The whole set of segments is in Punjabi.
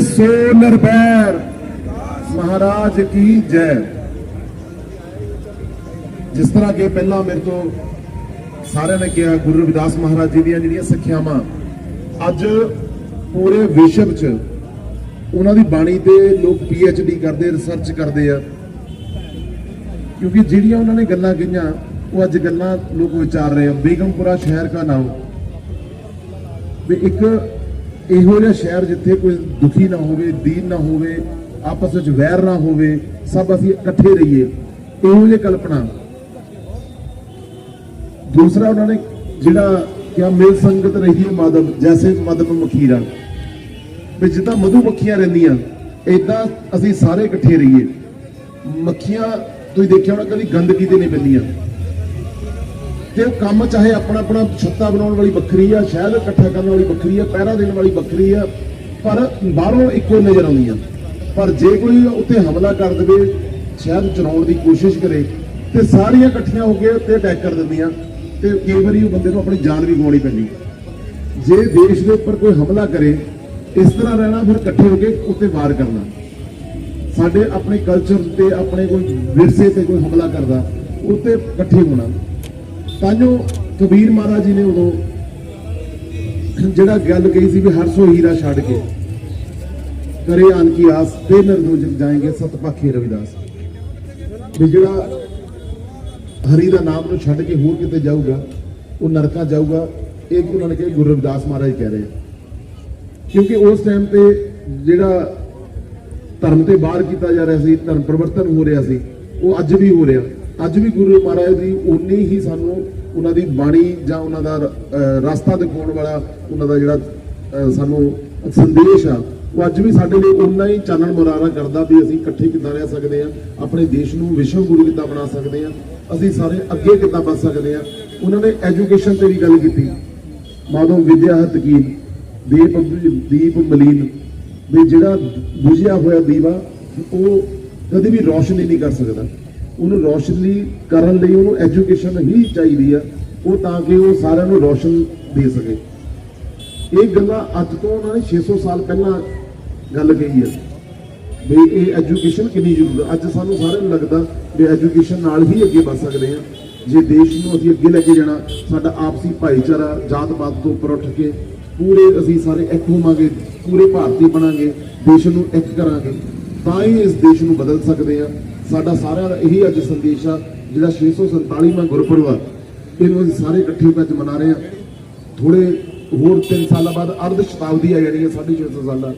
ਸੋ ਨਿਰਭੈਰ। ਮਹਾਰਾਜ ਕੀ ਜੈ। ਜਿਸ ਤਰ੍ਹਾਂ ਕਿ ਪਹਿਲਾਂ ਮੇਰੇ ਤੋਂ ਸਾਰਿਆਂ ਨੇ ਕਿਹਾ, ਗੁਰੂ ਰਵਿਦਾਸ ਮਹਾਰਾਜ ਜੀ ਦੀਆਂ ਜਿਹੜੀਆਂ ਸਿੱਖਿਆਵਾਂ, ਅੱਜ ਪੂਰੇ ਵਿਸ਼ਵ 'ਚ ਉਹਨਾਂ ਦੀ ਬਾਣੀ ਤੇ ਲੋਕ ਡੀ ਕਰਦੇ ਰਿਸਰਚ ਕਰਦੇ ਆ। ਕਿਉਂਕਿ ਜਿਹੜੀਆਂ ਉਹਨਾਂ ਨੇ ਗੱਲਾਂ ਕਹੀਆਂ, ਉਹ ਅੱਜ ਗੱਲਾਂ ਲੋਕ ਵਿਚਾਰ ਰਹੇ ਆ। ਬੇਗਮਪੁਰਾ ਸ਼ਹਿਰ ਦਾ ਨਾਮ। ਵੀ ਇੱਕ ਇਹੋ ਜਿਹਾ ਸ਼ਹਿਰ ਜਿੱਥੇ ਕੋਈ ਦੁਖੀ ਨਾ ਹੋਵੇ, ਦੀਨ ਨਾ ਹੋਵੇ, ਆਪਸ ਵਿੱਚ ਵੈਰ ਨਾ ਹੋਵੇ, ਸਭ ਅਸੀਂ ਇਕੱਠੇ ਰਹੀਏ। ਇਹੋ ਜਿਹੀ ਕਲਪਨਾ। ਦੂਸਰਾ ਉਹਨਾਂ ਨੇ ਜਿਹੜਾ ਕਿਹਾ, ਮੇਲ ਸੰਗਤ ਰਹੀਏ ਮਾਧਵ ਜੈਸੇ ਮਦਨ ਮਖੀਰਾ। ਵੀ ਜਿੱਦਾਂ ਮਧੂ ਮੱਖੀਆਂ ਰਹਿੰਦੀਆਂ ਇਦਾਂ ਅਸੀਂ ਸਾਰੇ ਇਕੱਠੇ ਰਹੀਏ। ਮੱਖੀਆਂ, ਤੁਸੀਂ ਦੇਖਿਆ ਹੋਣਾ, ਕਦੀ ਗੰਦਗੀ ਤੇ ਨਹੀਂ ਪੈਂਦੀਆਂ। ਤੇ ਉਹ ਕੰਮ ਚਾਹੇ ਆਪਣਾ ਆਪਣਾ ਛੱਤਾ ਬਣਾਉਣ ਵਾਲੀ ਵੱਖਰੀ ਆ, ਸ਼ਹਿਦ ਇਕੱਠਾ ਕਰਨ ਵਾਲੀ ਵੱਖਰੀ ਆ, ਪਹਿਰਾ ਦੇਣ ਵਾਲੀ ਵੱਖਰੀ ਆ, ਪਰ ਬਾਹਰੋਂ ਇੱਕੋ ਨਜ਼ਰ ਆਉਂਦੀਆਂ ਪਰ ਜੇ ਕੋਈ ਉੱਤੇ ਹਮਲਾ ਕਰ ਦੇਵੇ, ਸ਼ਹਿਦ ਚੁਰਾਉਣ ਦੀ ਕੋਸ਼ਿਸ਼ ਕਰੇ, ਤੇ ਸਾਰੀਆਂ ਇਕੱਠੀਆਂ ਹੋ ਕੇ ਤੇ ਅਟੈਕ ਕਰ ਦਿੰਦੀਆਂ, ਤੇ ਕਈ ਵਾਰੀ ਉਹ ਬੰਦੇ ਨੂੰ ਆਪਣੀ ਜਾਨ ਵੀ ਗਵਾਉਣੀ ਪੈਂਦੀ ਜੇ ਦੇਸ਼ ਦੇ ਉੱਪਰ ਕੋਈ ਹਮਲਾ ਕਰੇ, ਇਸ ਤਰ੍ਹਾਂ ਰਹਿਣਾ ਫਿਰ ਇਕੱਠੇ ਹੋ ਕੇ ਉੱਤੇ ਵਾਰ ਕਰਨਾ। ਸਾਡੇ ਆਪਣੇ ਕਲਚਰ ਤੇ, ਆਪਣੇ ਕੋਈ ਵਿਰਸੇ ਤੇ ਕੋਈ ਹਮਲਾ ਕਰਦਾ, ਉੱਤੇ ਇਕੱਠੇ ਹੋਣਾ। ਤਾਂਜੋ ਕਬੀਰ ਮਹਾਰਾਜ ਜੀ ਨੇ ਉਦੋਂ ਜਿਹੜਾ ਗੱਲ ਕਹੀ ਸੀ ਵੀ ਹਰ ਸੋ ਹੀਰਾ ਛੱਡ ਕੇ ਕਰੇ ਆਨ ਕੀ ਆਸ ਤੇ ਨਰਦੋ ਜਗ ਜਾਏਂਗੇ, ਸਤਪਾਖੀ ਰਵਿਦਾਸ। ਵੀ ਜਿਹੜਾ ਹਰੀ ਦਾ ਨਾਮ ਨੂੰ ਛੱਡ ਕੇ ਹੋਰ ਕਿਤੇ ਜਾਊਗਾ, ਉਹ ਨਰਕਾਂ ਜਾਊਗਾ, ਇਹ ਉਹਨਾਂ ਨੇ ਕਿਹਾ ਗੁਰੂ ਰਵਿਦਾਸ ਮਹਾਰਾਜ ਕਹਿ ਰਹੇ ਆ। ਕਿਉਂਕਿ ਉਸ ਟਾਈਮ ਤੇ ਜਿਹੜਾ ਧਰਮ ਤੇ ਬਾਹਰ ਕੀਤਾ ਜਾ ਰਿਹਾ ਸੀ, ਧਰਮ ਪਰਿਵਰਤਨ ਹੋ ਰਿਹਾ ਸੀ, ਉਹ ਅੱਜ ਵੀ ਹੋ ਰਿਹਾ। ਅੱਜ ਵੀ ਗੁਰੂ ਮਹਾਰਾਜ ਦੀ ਉਨੀ ਹੀ ਸਾਨੂੰ ਉਹਨਾਂ ਦੀ ਬਾਣੀ ਜਾਂ ਉਹਨਾਂ ਦਾ ਰਸਤਾ ਦਿਖਾਉਣ ਵਾਲਾ ਉਹਨਾਂ ਦਾ ਜਿਹੜਾ ਸਾਨੂੰ ਸੰਦੇਸ਼ ਆ, ਉਹ ਅੱਜ ਵੀ ਸਾਡੇ ਲਈ ਉਨਾ ਹੀ ਚਾਨਣ ਮੁਰਾਰਾ ਕਰਦਾ ਵੀ ਅਸੀਂ ਇਕੱਠੇ ਕਿੱਦਾਂ ਰਹਿ ਸਕਦੇ ਆ ਆਪਣੇ ਦੇਸ਼ ਨੂੰ ਵਿਸ਼ਵ ਗੁਰੂ ਕਿੱਦਾਂ ਬਣਾ ਸਕਦੇ ਆ ਅਸੀਂ ਸਾਰੇ ਅੱਗੇ ਕਿੱਦਾਂ ਵੱਧ ਸਕਦੇ ਆ ਉਹਨਾਂ ਨੇ ਐਜੂਕੇਸ਼ਨ ਤੇ ਵੀ ਗੱਲ ਕੀਤੀ। ਮਾਧਵ ਵਿਦਿਆ ਹਤਕੀਨ ਦੀਪ ਦੀਪ ਮਲੀਨ ਵੀ ਜਿਹੜਾ ਬੁਝਿਆ ਹੋਇਆ ਦੀਵਾ, ਉਹ ਕਦੇ ਵੀ ਰੋਸ਼ਨੀ ਨਹੀਂ ਕਰ ਸਕਦਾ। ਉਹਨੂੰ ਰੋਸ਼ਨੀ ਕਰਨ ਲਈ ਉਹਨੂੰ ਐਜੂਕੇਸ਼ਨ ਹੀ ਚਾਹੀਦੀ ਆ, ਉਹ ਤਾਂ ਕਿ ਉਹ ਸਾਰਿਆਂ ਨੂੰ ਰੋਸ਼ਨ ਦੇ ਸਕੇ। ਇਹ ਗੱਲਾਂ ਅੱਜ ਤੋਂ ਉਹਨਾਂ ਨੇ 600 ਸਾਲ ਪਹਿਲਾਂ ਗੱਲ ਕਹੀ ਹੈ ਵੀ ਇਹ ਐਜੂਕੇਸ਼ਨ ਕਿੰਨੀ ਜ਼ਰੂਰ ਅੱਜ ਸਾਨੂੰ ਸਾਰਿਆਂ ਨੂੰ ਲੱਗਦਾ ਵੀ ਐਜੂਕੇਸ਼ਨ ਨਾਲ ਹੀ ਅੱਗੇ ਵੱਧ ਸਕਦੇ ਹਾਂ ਜੇ ਦੇਸ਼ ਨੂੰ ਅਸੀਂ ਅੱਗੇ ਲੈ ਕੇ ਜਾਣਾ, ਸਾਡਾ ਆਪਸੀ ਭਾਈਚਾਰਾ, ਜਾਤ-ਪਾਤ ਤੋਂ ਉੱਪਰ ਉੱਠ ਕੇ ਪੂਰੇ ਅਸੀਂ ਸਾਰੇ ਇੱਕ ਹੋਵਾਂਗੇ, ਪੂਰੇ ਭਾਰਤੀ ਬਣਾਂਗੇ, ਦੇਸ਼ ਨੂੰ ਇੱਕ ਕਰਾਂਗੇ, ਤਾਂ ਹੀ ਇਸ ਦੇਸ਼ ਨੂੰ ਬਦਲ ਸਕਦੇ ਹਾਂ ਸਾਡਾ ਸਾਰਿਆਂ ਦਾ ਇਹੀ ਅੱਜ ਸੰਦੇਸ਼ ਆ, ਜਿਹੜਾ 647ਵਾਂ ਗੁਰਪੁਰਬ ਆ, ਇਹਨੂੰ ਅਸੀਂ ਸਾਰੇ ਇਕੱਠੇ ਹੋ ਕੇ ਅੱਜ ਮਨਾ ਰਹੇ ਹਾਂ ਥੋੜੇ ਹੋਰ 3 ਸਾਲਾਂ ਬਾਅਦ ਅਰਧ ਸ਼ਤਾਬਦੀ ਆ ਜਾਣੀ ਹੈ 650 ਸਾਲਾਂ।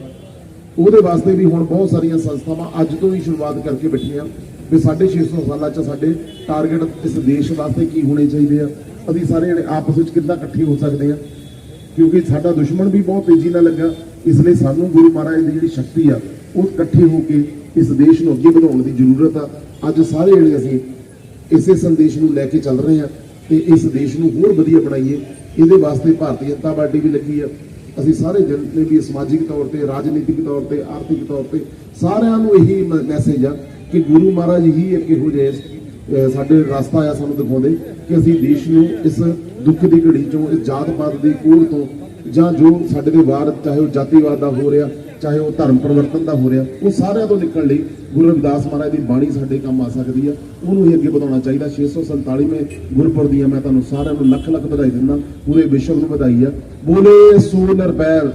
ਉਹਦੇ ਵਾਸਤੇ ਵੀ ਹੁਣ ਬਹੁਤ ਸਾਰੀਆਂ ਸੰਸਥਾਵਾਂ ਅੱਜ ਤੋਂ ਹੀ ਸ਼ੁਰੂਆਤ ਕਰਕੇ ਬੈਠੀਆਂ ਵੀ 650 ਸਾਲਾਂ 'ਚ ਸਾਡੇ ਟਾਰਗੇਟ ਇਸ ਦੇਸ਼ ਵਾਸਤੇ ਕੀ ਹੋਣੇ ਚਾਹੀਦੇ ਆ। ਅਸੀਂ ਸਾਰੇ ਜਣੇ ਆਪਸ ਵਿੱਚ ਕਿੱਦਾਂ ਇਕੱਠੇ ਹੋ ਸਕਦੇ ਆ? ਕਿਉਂਕਿ ਸਾਡਾ ਦੁਸ਼ਮਣ ਵੀ ਬਹੁਤ ਤੇਜ਼ੀ ਨਾਲ ਲੱਗਾ, ਇਸ ਲਈ ਸਾਨੂੰ ਗੁਰੂ ਮਹਾਰਾਜ ਦੀ ਜਿਹੜੀ ਸ਼ਕਤੀ ਆ, ਉਹ ਇਕੱਠੇ ਹੋ ਕੇ ਇਸ ਦੇਸ਼ ਨੂੰ ਅੱਗੇ ਵਧਾਉਣ ਦੀ ਜ਼ਰੂਰਤ ਆ। ਅੱਜ ਸਾਰੇ ਜਣੇ ਅਸੀਂ ਇਸੇ ਸੰਦੇਸ਼ ਨੂੰ ਲੈ ਕੇ ਚੱਲ ਰਹੇ ਆ ਤੇ ਇਸ ਦੇਸ਼ ਨੂੰ ਹੋਰ ਵਧੀਆ ਬਣਾਈਏ। ਇਹਦੇ ਵਾਸਤੇ ਭਾਰਤੀ ਜਨਤਾ ਪਾਰਟੀ ਵੀ ਲੱਗੀ ਆ। ਅਸੀਂ ਸਾਰੇ ਜਨਤੇ ਵੀ ਸਮਾਜਿਕ ਤੌਰ ਤੇ, ਰਾਜਨੀਤਿਕ ਤੌਰ ਤੇ, ਆਰਥਿਕ ਤੌਰ ਤੇ ਸਾਰਿਆਂ ਨੂੰ ਇਹੀ ਮੈਸੇਜ ਆ ਕਿ ਗੁਰੂ ਮਹਾਰਾਜ ਹੀ ਇੱਕ ਇਹੋ ਜਿਹੇ ਸਾਡੇ ਰਸਤਾ ਆ ਸਾਨੂੰ ਦਿਖਾਉਂਦੇ ਕਿ ਅਸੀਂ ਦੇਸ਼ ਨੂੰ ਇਸ ਦੁੱਖ ਦੀ ਘੜੀ ਚੋਂ, ਇਸ ਜਾਤ ਪਾਤ ਦੀ ਕੋਲ ਤੋਂ ਜਾਂ ਜੋ ਸਾਡੇ ਦੇ ਵਾਰ, ਚਾਹੇ ਉਹ ਜਾਤੀਵਾਦ ਦਾ ਹੋ ਰਿਹਾ, ਚਾਹੇ ਉਹ ਧਰਮ ਪਰਿਵਰਤਨ ਦਾ ਹੋ ਰਿਹਾ, ਉਹ ਸਾਰਿਆਂ ਤੋਂ ਨਿਕਲਣ ਲਈ ਗੁਰੂ ਰਵਿਦਾਸ ਮਹਾਰਾਜ ਦੀ ਬਾਣੀ ਸਾਡੇ ਕੰਮ ਆ ਸਕਦੀ ਆ। ਉਹਨੂੰ ਹੀ ਅੱਗੇ ਵਧਾਉਣਾ ਚਾਹੀਦਾ। 647ਵੇਂ ਗੁਰਪੁਰਬ ਦੀਆਂ ਮੈਂ ਤੁਹਾਨੂੰ ਸਾਰਿਆਂ ਨੂੰ ਲੱਖ ਲੱਖ ਵਧਾਈ ਦਿੰਦਾ। ਪੂਰੇ ਵਿਸ਼ਵ ਨੂੰ ਵਧਾਈ ਆ। ਬੋਲੇ ਸੋ ਨਿਰਪੈਰ